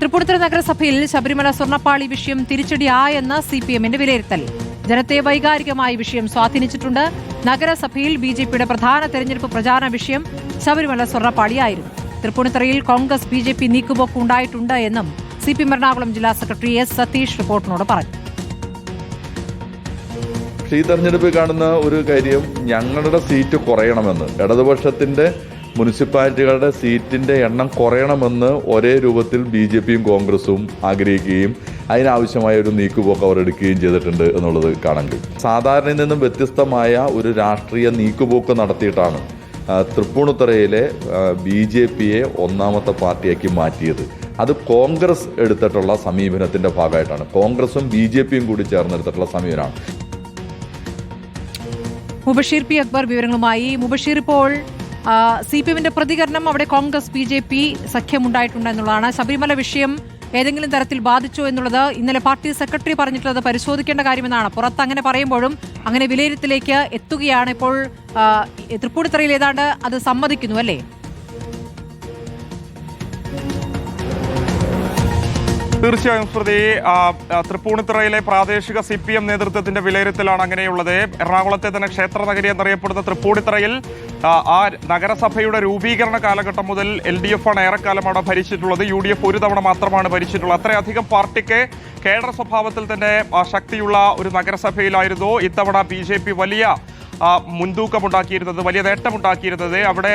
തൃപ്പൂണിത്തുറ നഗരസഭയിൽ ശബരിമല സ്വർണപ്പാളി വിഷയം തിരിച്ചടിയായെന്ന് C P എമ്മിന്റെ വിലയിരുത്തൽ. ജനത്തെ വൈകാരികമായി വിഷയം സ്വാധീനിച്ചിട്ടുണ്ട്. നഗരസഭയിൽ ബി ജെ പിയുടെ പ്രധാന തെരഞ്ഞെടുപ്പ് പ്രചാരണ വിഷയം ശബരിമല സ്വർണപ്പാളിയായിരുന്നു. തൃപ്പൂണിത്തുറയിൽ കോൺഗ്രസ് ബി ജെ പി നീക്കുപോക്ക് ഉണ്ടായിട്ടുണ്ട് എന്നും സി പി എറണാകുളം ജില്ലാ സെക്രട്ടറി എസ് സതീഷ് റിപ്പോർട്ടിനോട് പറഞ്ഞു. ഈ തെരഞ്ഞെടുപ്പിൽ കാണുന്ന ഒരു കാര്യം ഞങ്ങളുടെ സീറ്റ് കുറയണമെന്ന് ഇടതുപക്ഷത്തിന്റെ മുനിസിപ്പാലിറ്റികളുടെ സീറ്റിന്റെ എണ്ണം കുറയണമെന്ന് ഒരേ രൂപത്തിൽ ബി ജെ പിയും കോൺഗ്രസും ആഗ്രഹിക്കുകയും അതിനാവശ്യമായ ഒരു നീക്കുപോക്ക് അവർ എടുക്കുകയും ചെയ്തിട്ടുണ്ട് എന്നുള്ളത് കാണാൻ കഴിയും. സാധാരണയിൽ നിന്നും വ്യത്യസ്തമായ ഒരു രാഷ്ട്രീയ നീക്കുപോക്ക് നടത്തിയിട്ടാണ് തൃപ്പൂണിത്തുറയിലെ ബി ജെ പിയെ ഒന്നാമത്തെ പാർട്ടിയാക്കി മാറ്റിയത്. അത് കോൺഗ്രസ് എടുത്തിട്ടുള്ള സമീപനത്തിന്റെ ഭാഗമായിട്ടാണ്. കോൺഗ്രസും ബി ജെ പിയും കൂടി ചേർന്നെടുത്തിട്ടുള്ള സമീപനമാണ്. മുബഷീർ പി അക്ബർ വിവരങ്ങളുമായി. മുബഷീർ ഇപ്പോൾ സി പി എമ്മിന്റെ പ്രതികരണം അവിടെ കോൺഗ്രസ് ബി ജെ പി സഖ്യമുണ്ടായിട്ടുണ്ട് എന്നുള്ളതാണ് ശബരിമല വിഷയം ഏതെങ്കിലും തരത്തിൽ ബാധിച്ചോ എന്നുള്ളത് ഇന്നലെ പാർട്ടി സെക്രട്ടറി പറഞ്ഞിട്ടുള്ളത് പരിശോധിക്കേണ്ട കാര്യമെന്നാണ്. പുറത്ത് അങ്ങനെ പറയുമ്പോഴും അങ്ങനെ വിലയിരുത്തലേക്ക് എത്തുകയാണ് ഇപ്പോൾ തൃപ്പൂണിത്തറയിൽ ഏതാണ്ട് അത് സമ്മതിക്കുന്നു അല്ലേ? തീർച്ചയായും ആ, തൃപ്പൂണിത്തുറയിലെ പ്രാദേശിക സി പി എം നേതൃത്വത്തിന്റെ വിലയിരുത്തലാണ് അങ്ങനെയുള്ളത്. എറണാകുളത്തെ തന്നെ ക്ഷേത്ര നഗരി എന്നറിയപ്പെടുന്ന തൃപ്പൂണിത്തുറയിൽ ആ, നഗരസഭയുടെ രൂപീകരണ കാലഘട്ടം മുതൽ എൽ ഡി എഫ് ആണ് ഏറെക്കാലം അവിടെ ഭരിച്ചിട്ടുള്ളത്. യു ഡി എഫ് ഒരു തവണ മാത്രമാണ് ഭരിച്ചിട്ടുള്ളത്. അത്രയധികം പാർട്ടിക്ക് കേഡർ സ്വഭാവത്തിൽ തന്നെ ശക്തിയുള്ള ഒരു നഗരസഭയിലായിരുന്നു. ഇത്തവണ ബി വലിയ മുൻതൂക്കമുണ്ടാക്കിയിരുന്നത് വലിയ നേട്ടമുണ്ടാക്കിയിരുന്നത് അവിടെ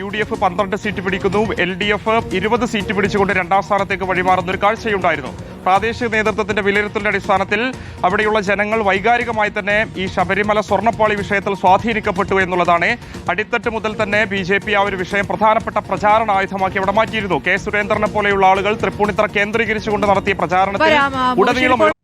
യു ഡി എഫ് പന്ത്രണ്ട് സീറ്റ് പിടിക്കുന്നു. എൽ ഡി എഫ് ഇരുപത് സീറ്റ് പിടിച്ചുകൊണ്ട് രണ്ടാം സ്ഥാനത്തേക്ക് വഴിമാറുന്ന ഒരു കാഴ്ചയുണ്ടായിരുന്നു. പ്രാദേശിക നേതൃത്വത്തിന്റെ വിലയിരുത്തലിന്റെ അടിസ്ഥാനത്തിൽ അവിടെയുള്ള ജനങ്ങൾ വൈകാരികമായി തന്നെ ഈ ശബരിമല സ്വർണപ്പാളി വിഷയത്തിൽ സ്വാധീനിക്കപ്പെട്ടു എന്നുള്ളതാണ്. അടിത്തട്ട് മുതൽ തന്നെ ബി ജെ പി ആ ഒരു വിഷയം പ്രധാനപ്പെട്ട പ്രചാരണ ആയുധമാക്കി അവിടെ മാറ്റിയിരുന്നു. കെ സുരേന്ദ്രനെ പോലെയുള്ള ആളുകൾ തൃപ്പൂണിത്തറ കേന്ദ്രീകരിച്ചുകൊണ്ട് നടത്തിയ പ്രചാരണത്തിൽ ഉടനീളം